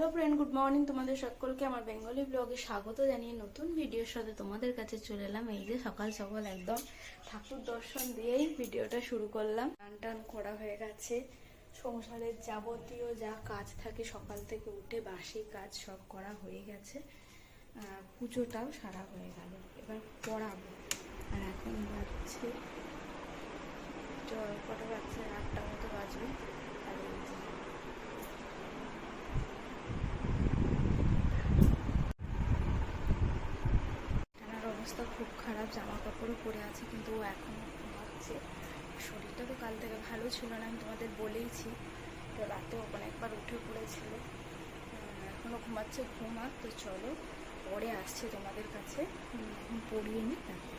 Hello friend, good morning তোমাদের সকলকে। আমার বেঙ্গলি ব্লগে স্বাগত জানিয়ে নতুন ভিডিওর সাথে তোমাদের কাছে চলে এলাম। এই যে সকাল সকাল একদম ঠাকুর দর্শন দিয়েই ভিডিওটা শুরু করলাম। টান টান করা হয়ে গেছে। সংসারের যাবতীয় যা কাজ থাকে, সকাল থেকে উঠে বাসি কাজ সব করা হয়ে গেছে। পুজোটাও সারা হয়ে গেল। এবার পড়াবো আর এখন বাজছে চ- কটা বাজছে আটটা মতো বাজবে আর এই যে টানার অবস্থা খুব খারাপ জামা কাপড়ও পরে আছে কিন্তু ও এখনও ঘুমাচ্ছে। শরীরটা তো কাল থেকে ভালো ছিল না, আমি তোমাদের বলেইছি। তো রাতেও অনেকবার উঠে পড়েছিল। এখনও ঘুমাচ্ছে ঘুমা তো চলো পরে আসছে তোমাদের কাছে। পড়িয়ে নি তারপরে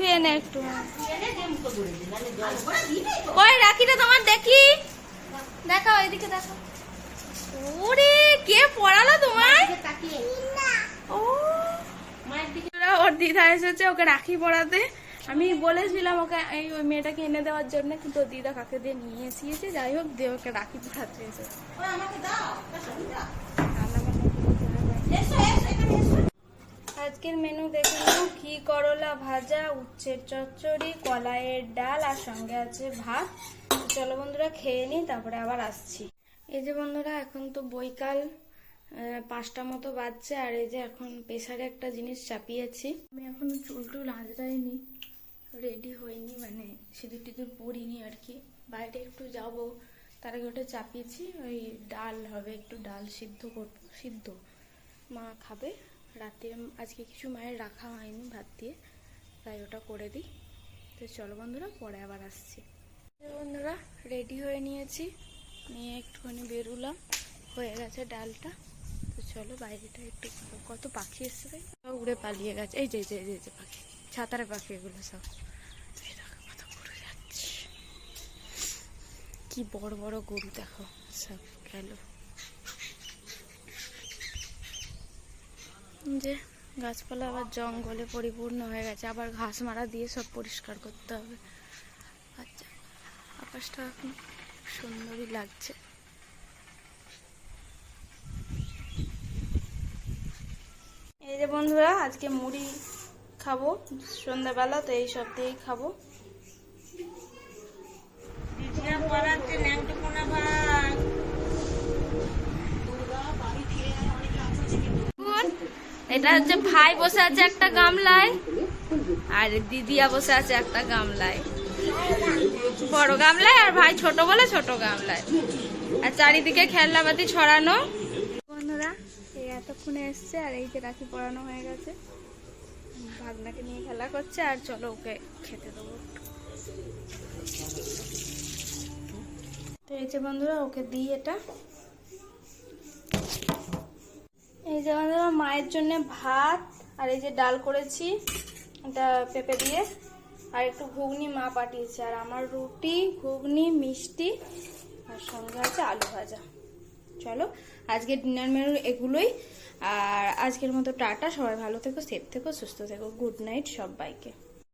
ধুয়ে নে একটু। ওই রাখিটা তোমার দেখি। দেখাও এদিকে দেখো ওরে কে পড়ালো তোমার ও। ওরা ওর দিদা এসেছে ওকে রাখি পড়াতে। আমি বলেছিলাম ওকে এই ওই মেয়েটাকে এনে দেওয়ার জন্য কিন্তু দিদা কাকে দিয়ে নিয়ে এসিয়েছে যাই হোক দিয়ে ওকে রাখি পড়াতে এসেছে। আজকের মেনু দেখে নাও ঘি, করলা ভাজা, উচ্ছের চচ্চড়ি, কলাইয়ের ডাল, আর সঙ্গে আছে ভাত। চলো বন্ধুরা, খেয়ে নিই, তারপরে আবার আসছি। এই যে বন্ধুরা, এখন তো বৈকাল পাঁচটা মতো বাজছে, আর এই যে এখন প্রেসারে একটা জিনিস চাপিয়েছি। আমি এখন চুল টুল আঁচড়াইনি রেডি হইনি মানে সিঁদুর টিদুর পরিনি আর কি। বাইরে একটু যাব, তার আগে ওটা চাপিয়েছি, ওই ডাল হবে, একটু ডাল সিদ্ধ করব, সিদ্ধ। মা খাবে? রাতে আজকে কিছু মায়ের রাখা হয়নি ভাত দিয়ে তাই ওটা করে দিই। তো চলো বন্ধুরা পরে আবার আসছি। বন্ধুরা রেডি হয়ে নিয়েছি। নিয়ে একটুখানি বেরুলাম হয়ে গেছে ডালটা। তো চলো বাইরেটা একটু কত পাখি এসছে ভাই সব উড়ে পালিয়ে গেছে। এই যে যে যে, যে পাখি। ছাতারে পাখি এগুলো সব। কি বড় বড় গরু দেখো সব গেল। যে গাছপালা আবার জঙ্গলে পরিপূর্ণ হয়ে গেছে, আবার ঘাস মারা দিয়ে সব পরিষ্কার করতে হবে। আচ্ছা আকাশটা এখন সুন্দরই লাগছে। এই যে বন্ধুরা, আজকে মুড়ি খাব, সন্ধ্যাবেলা, তো এই সব দিয়েই খাব। এটা হচ্ছে ভাই বসে আছে একটা গামলায়, আর দিদিয়া বসে আছে একটা গামলায়। বড় গামলায় আর ভাই ছোট বলে ছোট গামলায়। আর চারিদিকে খেলনাপাতি ছড়ানো। বন্ধুরা, এই এতক্ষণে এসছে আর এই যে রাখি পড়ানো হয়ে গেছে। ভাগনাকে নিয়ে খেলা করছে আর চলো ওকে খেতে দেবো। তো এই যে বন্ধুরা, ওকে দিই এটা। এই যে বন্ধুরা মায়ের জন্য ভাত, আর এই যে ডাল করেছি, এটা পেঁপে দিয়ে। আর একটু ঘুগনি মা পাঠিয়েছে, আর আমার রুটি, ঘুগনি, মিষ্টি, আর সঙ্গে আছে আলু ভাজা। চলো, আজকে ডিনার মেনু এগুলোই। আর আজকের মতো টাটা, সবাই ভালো থেকো সেফ থেকো, সুস্থ থেকো গুড নাইট সবাইকে।